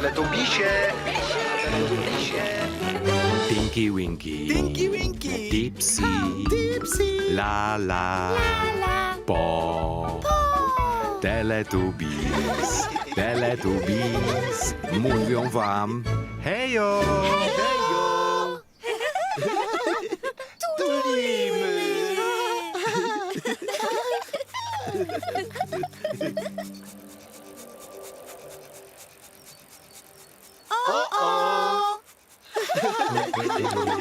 Na teletubisie. Tinky Winky. Tinky Winky, Dipsy. Dipsy, La la. La, Po. po! Teletubbies. Teletubbies. Mówią wam. Hejo. Hejo, tulimy. O,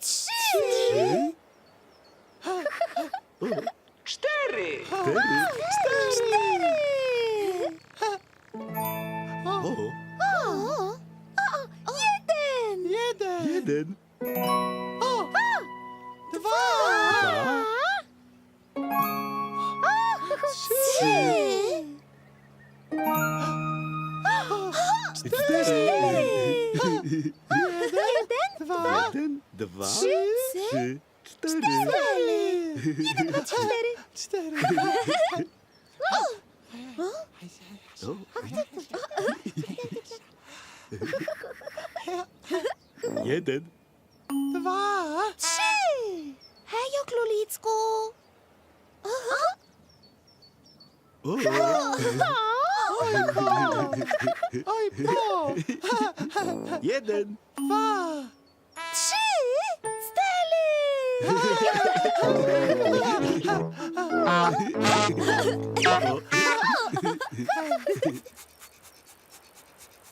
trzy, Trzy! cztery. Cztery! o, O! O! Jeden! jeden, Jeden. o, dwa, Dwa! Trzy! cztery, dwa, Jeden, dwa, trzy, trzy, cztery. cztery! Jeden, dwa, trzy, cztery! cztery. Jeden. Dwa, Trzy! Hejo, królicku! oj, po, Jeden. dwa!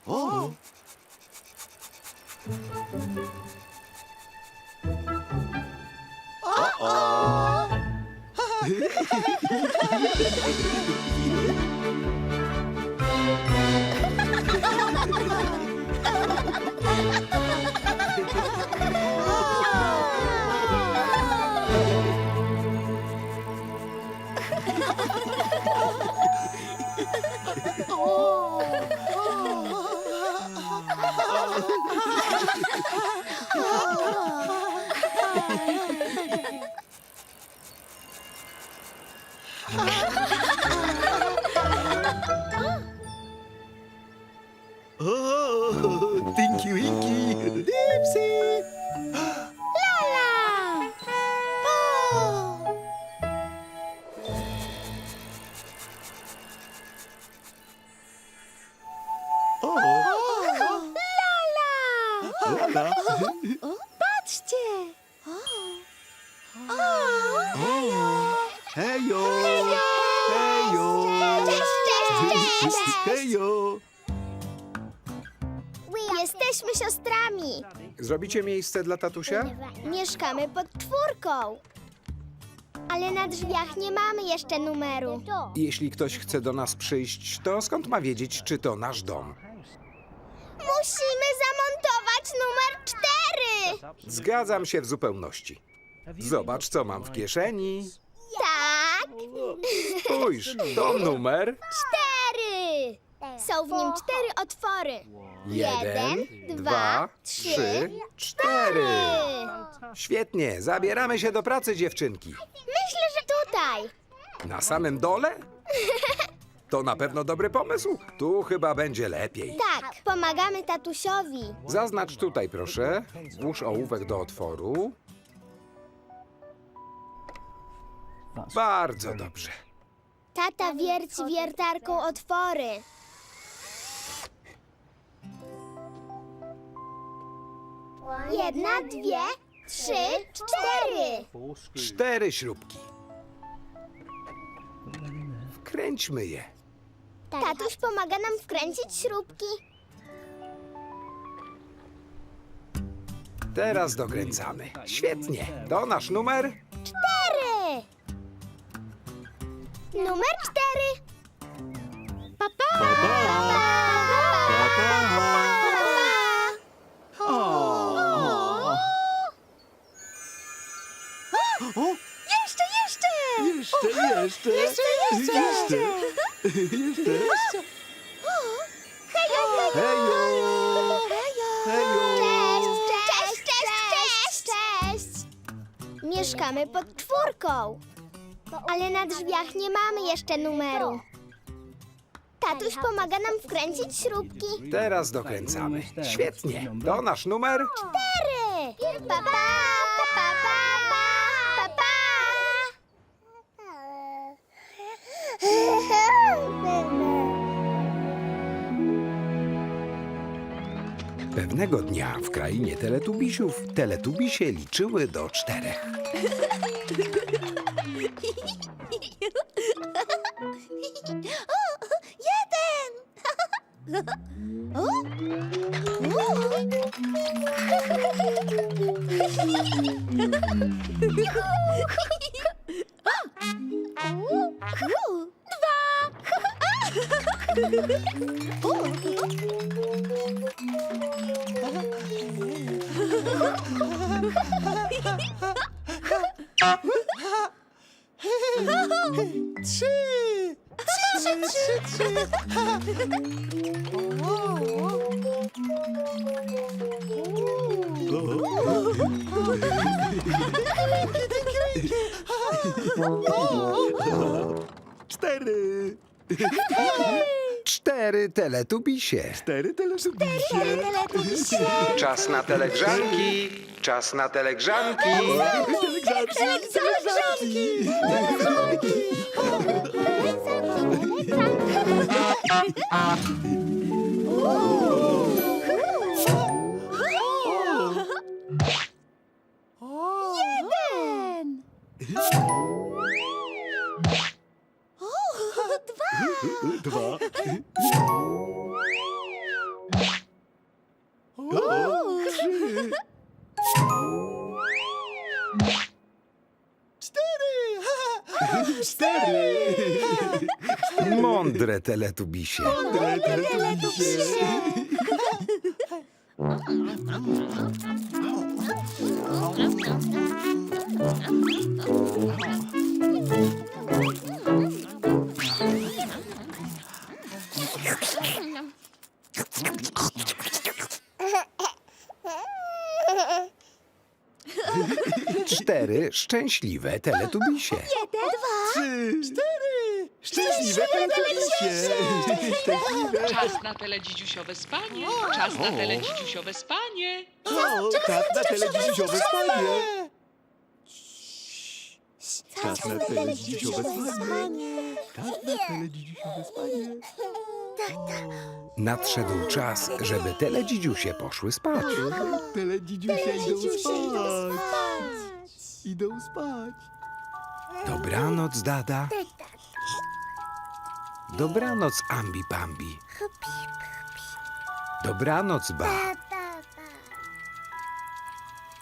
어? Oh. o, O, Tinky Winky. Dipsy, Lala! Po! O, Lala! Lala. Patrzcie! O! Hejo. Hejo. Cześć, cześć, cześć! Hejo. Jesteśmy siostrami. Zrobicie miejsce dla tatusia? Mieszkamy pod czwórką. Ale na drzwiach nie mamy jeszcze numeru. Jeśli ktoś chce do nas przyjść, to skąd ma wiedzieć, czy to nasz dom? Musimy zamontować numer cztery. Zgadzam się w zupełności. Zobacz, co mam w kieszeni. Tak, Spójrz, to numer. cztery. Są w nim cztery otwory. Jeden, dwa, trzy, cztery. Świetnie, zabieramy się do pracy, dziewczynki. Myślę, że tutaj. Na samym dole? To na pewno dobry pomysł. Tu chyba będzie lepiej. Tak, pomagamy tatusiowi. Zaznacz tutaj, proszę. Włóż ołówek do otworu. Bardzo dobrze. Tata wierci wiertarką otwory. Jedna, dwie, trzy, cztery. Cztery śrubki. Wkręćmy je. Tatuś pomaga nam wkręcić śrubki. Teraz dokręcamy. Świetnie. To nasz numer. Cztery. Numer cztery. Pa, pa. Pa, pa. Jeszcze. jeszcze, jeszcze. Jeszcze, jeszcze. Jeszcze. Jeszcze. Hejo, Hejo. Hejo. Cześć, cześć, cześć, cześć, cześć. Mieszkamy pod czwórką, ale na drzwiach nie mamy jeszcze numeru. Tatuś pomaga nam wkręcić śrubki. Teraz dokręcamy. Świetnie. To nasz numer. Cztery. Pa, pa, Pewnego dnia w krainie teletubisiów teletubisie liczyły do czterech. Trzy. Cztery. Cztery teletubisie. Cztery teletubisie. Czas na telegrzanki. Czas na telegrzanki. Telegrzanki. Telegrzanki. Jeden. Dwa. Mądre teletubisie. Mądre teletubisie. Cztery szczęśliwe teletubisie. Trzy. Szczęśliwe teletubisie. Szczęśliwe. Czas na teledzidziusiowe spanie. Czas na teledzidziusiowe spanie. O, czas na teledziusiowe spanie. Czas na teledziusiowe spanie. Czas na teledziusiowe spanie. Nadszedł czas, żeby teledzidziusie poszły spać. Teledziusie idą spać. Idą spać. Dobranoc, Dada. Dobranoc, Ambi Pambi. Dobranoc, Ba.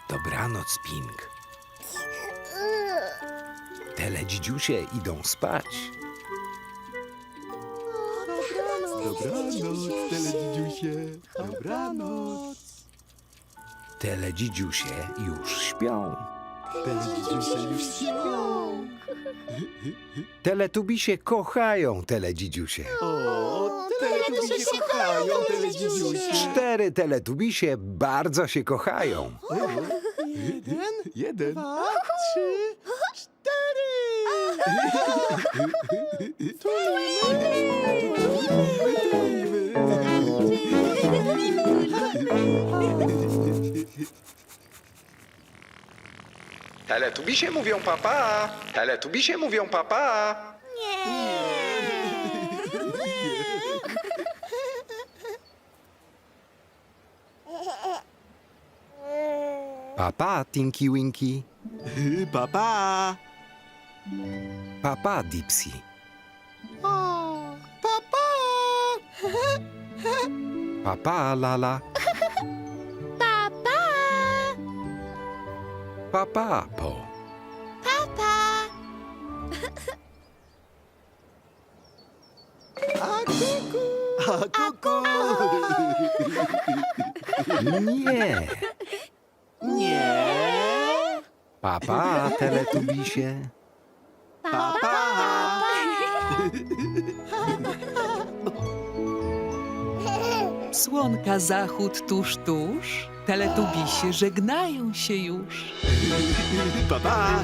Dobranoc, Ping. Teledzidziusie idą spać. Dobranoc, teledziusie. Dobranoc. Teledzidziusie już śpią. Teletubisie kochają teledzidziusie. O, teletubisie kochają teledzidziusie. Cztery teletubisie bardzo się kochają. Jeden, jeden, dwa, trzy, cztery. Teletubisie mówią papa. Teletubisie mówią papa. Papa Tinky Winky, Papa. papa Dipsy, Papa. papa Lala, papa Po. Papa! A kuku. A kuku. Nie, Nie. papa Teletubisie, Papa. Słonka zachód tuż, tuż. Teletubisie żegnają się już. Papa.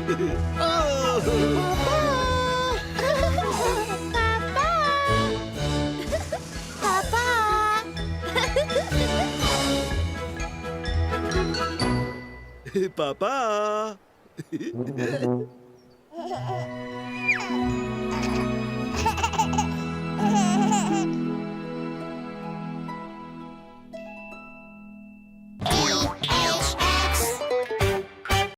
O! Papa.